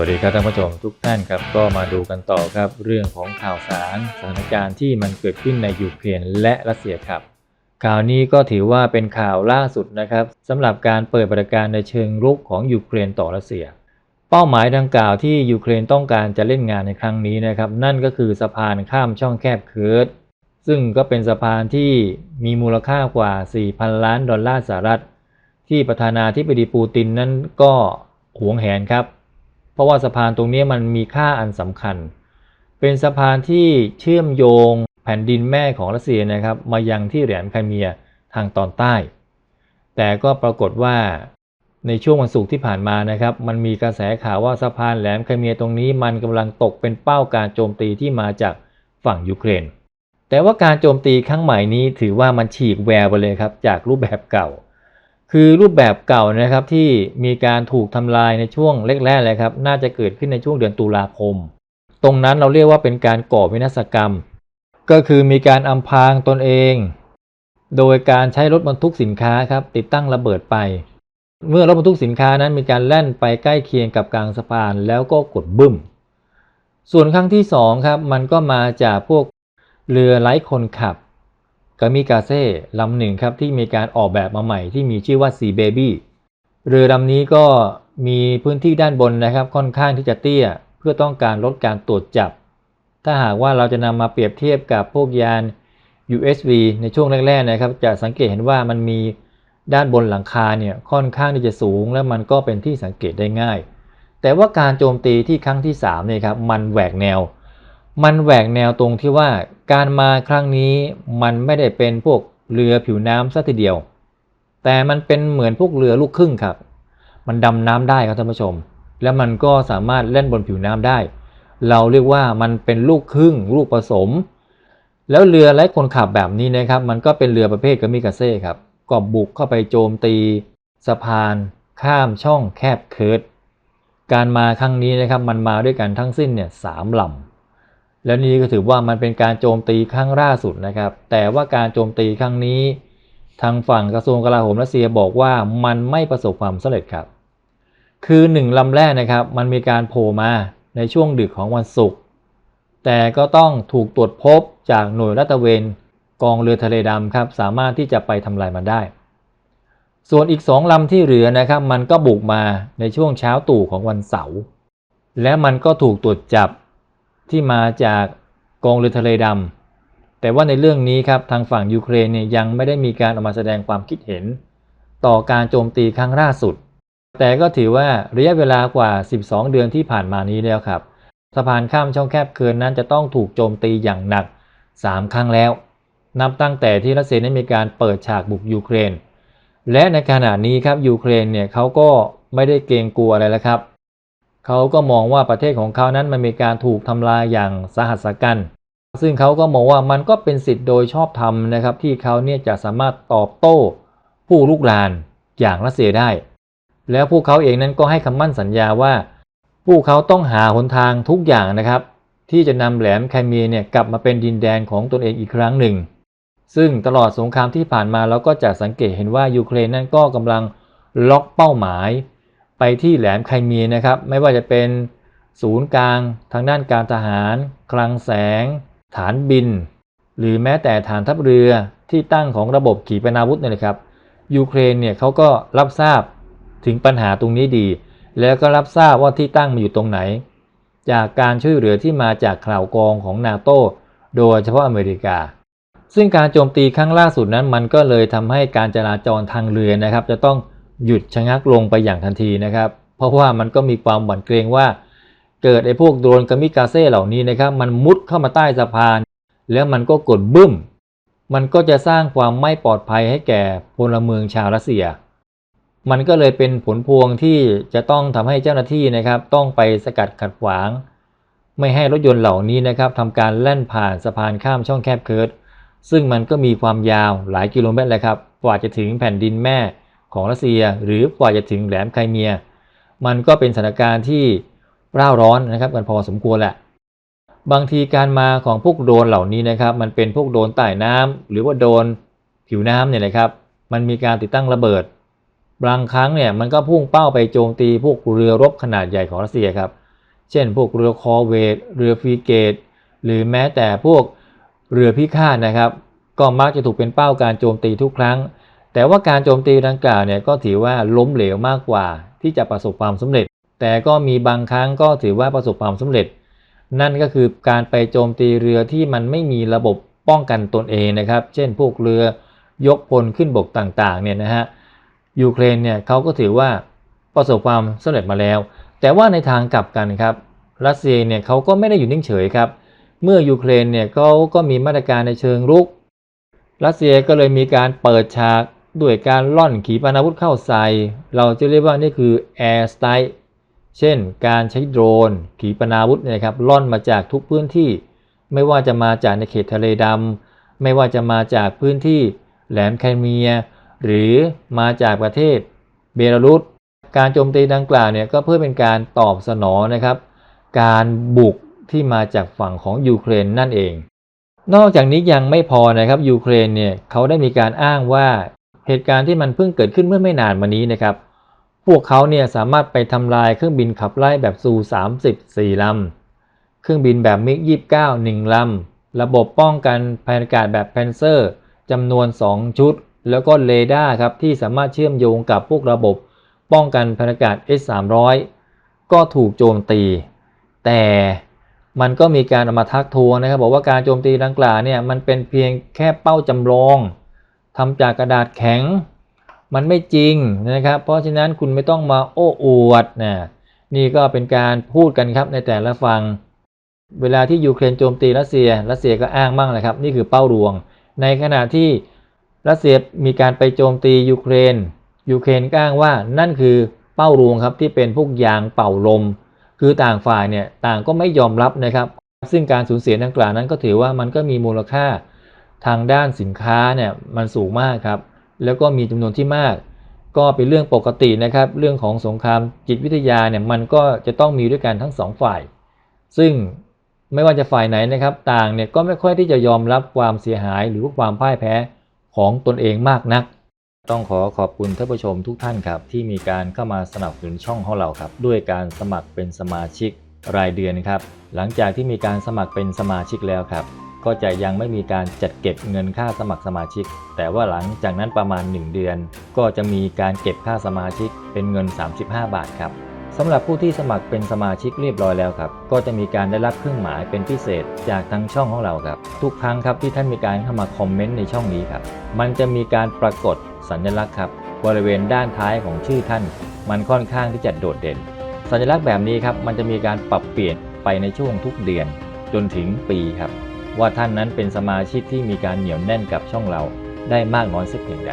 วัสดีครับท่านผู้ชมทุกท่านครับก็มาดูกันต่อครับเรื่องของข่าวสารสถานการณ์ที่มันเกิดขึ้นในยูเครนและรัสเซียครับ ข่าวนี้ก็ถือว่าเป็นข่าวล่าสุดนะครับสำหรับการเปิดปฏิบัติการในเชิงรุกของยูเครนต่อรัสเซีย เป้าหมายดังกล่าวที่ยูเครนต้องการจะเล่นงานในครั้งนี้นะครับ นั่นก็คือสะพานข้ามช่องแคบเคิร์ดซึ่งก็เป็นสะพานที่มีมูลค่ากว่า 4,000 ล้านดอลลาร์สหรัฐ ที่ประธานาธิบดีปูตินนั้นก็หวงแหนครับ เพราะว่าสะพานตรงนี้มันมีค่าอันสำคัญ เป็นสะพานที่เชื่อมโยงแผ่นดินแม่ของรัสเซียนะครับมายังที่แหลมไครเมียทางตอนใต้ แต่ก็ปรากฏว่าในช่วงวันศุกร์ที่ผ่านมานะครับ มันมีกระแสข่าวว่าสะพานแหลมไครเมียตรงนี้มันกำลังตกเป็นเป้าการโจมตีที่มาจากฝั่งยูเครน แต่ว่าการโจมตีครั้งใหม่นี้ถือว่ามันฉีกแววไปเลยครับจากรูปแบบเก่า คือรูปแบบเก่านะครับที่มีการถูกทำลายในช่วงแรกๆเลยครับน่าจะเกิดขึ้นในช่วงเดือนตุลาคม ตรงนั้นเราเรียกว่าเป็นการก่อวินาศกรรม ก็คือมีการอำพรางตนเอง โดยการใช้รถบรรทุกสินค้าครับติดตั้งระเบิดไป เมื่อรถบรรทุกสินค้านั้นมีการแล่นไปใกล้เคียงกับกลางสะพานแล้วก็กดบึ้ม ส่วนครั้งที่สองครับมันก็มาจากพวกเรือไร้คนขับ กามิกาเซ่ลำหนึ่งครับที่มีการออกแบบมาใหม่ที่มีชื่อว่า Sea Baby เรือลำนี้ก็มีพื้นที่ด้านบนนะครับค่อนข้างที่จะเตี้ย เพื่อต้องการลดการตรวจจับ ถ้าหากว่าเราจะนำมาเปรียบเทียบกับพวกยาน USV ในช่วงแรกๆนะครับ จะสังเกตเห็นว่ามันมีด้านบนหลังคาเนี่ยค่อนข้างที่จะสูง และมันก็เป็นที่สังเกตได้ง่าย แต่ว่าการโจมตีที่ครั้งที่3เนี่ยครับมันแหวกแนว มันแหวกแนวตรงที่ว่า การมาครั้งนี้มันไม่ได้เป็นพวกเรือผิวน้ำซะทีเดียว แต่มันเป็นเหมือนพวกเรือลูกครึ่งครับ มันดำน้ำได้ครับท่านผู้ชม แล้วมันก็สามารถเล่นบนผิวน้ำได้ เราเรียกว่ามันเป็นลูกครึ่ง ลูกผสม แล้วเรือไร้คนขับแบบนี้นะครับ มันก็เป็นเรือประเภทกามิกาเซ่ครับก็บุกเข้าไปโจมตี สะพาน ข้ามช่องแคบเคิร์ดการมาครั้งนี้นะครับมันมาด้วยกันทั้งสิ้นเนี่ยสามลำ แล้วนี่ก็ถือว่ามันเป็นการโจมตีครั้งล่าสุดนะครับ แต่ว่าการโจมตีครั้งนี้ ทางฝั่งกระทรวงกลาโหมรัสเซียบอกว่ามันไม่ประสบความสำเร็จครับ คือหนึ่งลำแรกนะครับ มันมีการโผล่มาในช่วงดึกของวันศุกร์แต่ก็ต้องถูกตรวจพบจากหน่วยรัตเวนกองเรือทะเลดำครับสามารถที่จะไปทำลายมันได้ ส่วนอีกสองลำที่เหลือนะครับ มันก็บุกมาในช่วงเช้าตู่ของวันเสาร์และมันก็ถูกตรวจจับ ที่มาจากกองเรือทะเลดำแต่ว่าในเรื่องนี้ครับทางฝั่งยูเครนเนี่ยยังไม่ได้มีการออกมาแสดงความคิดเห็น ต่อการโจมตีครั้งล่าสุด แต่ก็ถือว่าระยะเวลากว่า 12 เดือนที่ผ่านมานี้แล้วครับสะพานข้ามช่องแคบเคิร์นนั้นจะต้องถูกโจมตีอย่างหนัก 3 ครั้งแล้ว นับตั้งแต่ที่รัสเซียได้มีการเปิดฉากบุกยูเครน และในขณะนี้ครับยูเครนเนี่ยเขาก็ไม่ได้เกรงกลัวอะไรแล้วครับ เขาก็มองว่าประเทศของเขานั้นมันมีการถูกทำลายอย่างสาหัสกัน ซึ่งเขาก็มองว่ามันก็เป็นสิทธิ์โดยชอบธรรมนะครับ ที่เขาเนี่ยจะสามารถตอบโต้ผู้ลุกลานอย่างรัสเซียได้ แล้วพวกเขาเองนั้นก็ให้คำมั่นสัญญาว่า พวกเขาต้องหาหนทางทุกอย่างนะครับ ที่จะนำแหลมไคเมียเนี่ยกลับมาเป็นดินแดนของตนเองอีกครั้งหนึ่ง ซึ่งตลอดสงครามที่ผ่านมาเราก็จะสังเกตเห็นว่ายูเครนนั้นก็กำลังล็อกเป้าหมาย ไปที่แหลมไครเมียนะครับ ไม่ว่าจะเป็นศูนย์กลางทางด้านการทหาร คลังแสง ฐานบิน หรือแม้แต่ฐานทัพเรือที่ตั้งของระบบขีปนาวุธเนี่ยครับยูเครนเนี่ยเขาก็รับทราบถึงปัญหาตรงนี้ดี แล้วก็รับทราบว่าที่ตั้งมาอยู่ตรงไหน จากการช่วยเหลือที่มาจากข่าวกองของนาโตโดยเฉพาะอเมริกา ซึ่งการโจมตีครั้งล่าสุดนั้นมันก็เลยทำให้การจราจรทางเรือนะครับ จะต้อง หยุดชะงักลงไปอย่างทันทีนะครับ เพราะว่ามันก็มีความหวั่นเกรงว่า เกิดไอ้พวกโดรนกามิกาเซ่เหล่านี้นะครับ มันมุดเข้ามาใต้สะพาน แล้วมันก็กดบึ้ม มันก็จะสร้างความไม่ปลอดภัยให้แก่พลเมืองชาวรัสเซีย มันก็เลยเป็นผลพวงที่จะต้องทำให้เจ้าหน้าที่นะครับ ต้องไปสกัดขัดขวาง ไม่ให้รถยนต์เหล่านี้นะครับทำการแล่นผ่านสะพานข้ามช่องแคบเคิร์ดซึ่งมันก็มีความยาวหลายกิโลเมตรเลยครับ กว่าจะถึงแผ่นดินแม่ ของรัสเซีย หรือกว่าจะถึงแหลมไครเมีย มันก็เป็นสถานการณ์ที่ร่าร้อนนะครับกันพอสมควรแหละ บางทีการมาของพวกโดรนเหล่านี้นะครับ มันเป็นพวกโดรนใต้น้ำหรือว่าโดรนผิวน้ำเนี่ยนะครับ มันมีการติดตั้งระเบิด บางครั้งเนี่ยมันก็พุ่งเป้าไปโจมตีพวกเรือรบขนาดใหญ่ของรัสเซียครับ เช่น พวกเรือคอเวตเรือฟรีเกต หรือแม้แต่พวกเรือพิฆาตนะครับ ก็มักจะถูกเป็นเป้าการโจมตีทุกครั้ง แต่ว่าการโจมตีดังกล่าวเนี่ยก็ถือว่าล้มเหลวมากกว่าที่จะประสบความสำเร็จ แต่ก็มีบางครั้งก็ถือว่าประสบความสำเร็จ นั่นก็คือการไปโจมตีเรือที่มันไม่มีระบบป้องกันตนเองนะครับ เช่นพวกเรือยกพลขึ้นบกต่างๆเนี่ยนะฮะยูเครนเนี่ยเขาก็ถือว่าประสบความสำเร็จมาแล้ว แต่ว่าในทางกลับกันครับรัสเซียเนี่ยเขาก็ไม่ได้อยู่นิ่งเฉยครับ เมื่อยูเครนเนี่ยเขาก็มีมาตรการในเชิงรุก รัสเซียก็เลยมีการเปิดฉาก ด้วยการล่อนขีปนาวุธเข้าใส่ เราจะเรียกว่านี่คือ air strike เช่น การใช้โดรนขีปนาวุธเนยครับล่อนมาจากทุกพื้นที่ ไม่ว่าจะมาจากในเขตทะเลดำไม่ว่าจะมาจากพื้นที่แหลมไคเมีย หรือมาจากประเทศเบลารุสการโจมตีดังกล่าวเนี่ยก็เพื่อเป็นการตอบสนองนะครับ การบุกที่มาจากฝั่งของยูเครนนั่นเอง นอกจากนี้ยังไม่พอนะครับยูเครนเนี่ยเขาได้มีการอ้างว่า เหตุการณ์ที่มันเพิ่งเกิดขึ้นเมื่อไม่นานมานี้นะครับ พวกเขาเนี่ยสามารถไปทำลายเครื่องบินขับไล่แบบซู -30 4ลำ เครื่องบินแบบมิก 29 1ลำ ระบบป้องกันภัยอากาศแบบแพนเซอร์จำนวน 2 ชุด แล้วก็เรดาร์ครับที่สามารถเชื่อมโยงกับพวกระบบป้องกันภัยอากาศ S300 ก็ถูกโจมตี แต่มันก็มีการเอามาทักท้วงนะครับ บอกว่าการโจมตีดังกล่าวเนี่ยมันเป็นเพียงแค่เป้าจำลอง ทำจากกระดาษแข็ง มันไม่จริงนะครับ เพราะฉะนั้นคุณไม่ต้องมาโอ้อวดนะนี่ก็เป็นการพูดกันครับในแต่ละฝั่งเวลาที่ยูเครนโจมตีรัสเซีย รัสเซียก็อ้างมั่งเลยครับ นี่คือเป้าลวง ในขณะที่รัสเซียมีการไปโจมตียูเครน ยูเครนก็อ้างว่านั่นคือเป้าลวงครับที่เป็นพวกยางเป่าลม คือต่างฝ่ายเนี่ยต่างก็ไม่ยอมรับนะครับ ซึ่งการสูญเสียดังกล่าวนั้นก็ถือว่ามันก็มีมูลค่า ทางด้านสินค้าเนี่ยมันสูงมากครับ แล้วก็มีจำนวนที่มาก ก็เป็นเรื่องปกตินะครับ เรื่องของสงครามจิตวิทยาเนี่ยมันก็จะต้องมีด้วยกันทั้งสองฝ่าย ซึ่งไม่ว่าจะฝ่ายไหนนะครับ ต่างเนี่ยก็ไม่ค่อยที่จะยอมรับความเสียหายหรือความพ่ายแพ้ของตนเองมากนัก ต้องขอขอบคุณท่านผู้ชมทุกท่านครับ ที่มีการเข้ามาสนับสนุนช่องของเราครับ ด้วยการสมัครเป็นสมาชิกรายเดือนครับ หลังจากที่มีการสมัครเป็นสมาชิกแล้วครับ ก็จะยังไม่มีการจัดเก็บเงินค่าสมัครสมาชิก แต่ว่าหลังจากนั้นประมาณ 1 เดือน ก็จะมีการเก็บค่าสมาชิกเป็นเงิน 35 บาทครับสำหรับผู้ที่สมัครเป็นสมาชิกเรียบร้อยแล้วครับ ก็จะมีการได้รับเครื่องหมายเป็นพิเศษจากทางช่องของเราครับ ทุกครั้งครับที่ท่านมีการเข้ามาคอมเมนต์ในช่องนี้ครับ มันจะมีการปรากฏสัญลักษณ์ครับบริเวณด้านท้ายของชื่อท่าน มันค่อนข้างที่จะโดดเด่น สัญลักษณ์แบบนี้ครับ มันจะมีการปรับเปลี่ยนไปในช่วงทุกเดือนจนถึงปีครับ ว่าท่านนั้นเป็นสมาชิกที่มีการเหนียวแน่นกับช่องเราได้มากน้อยสักเพียงใด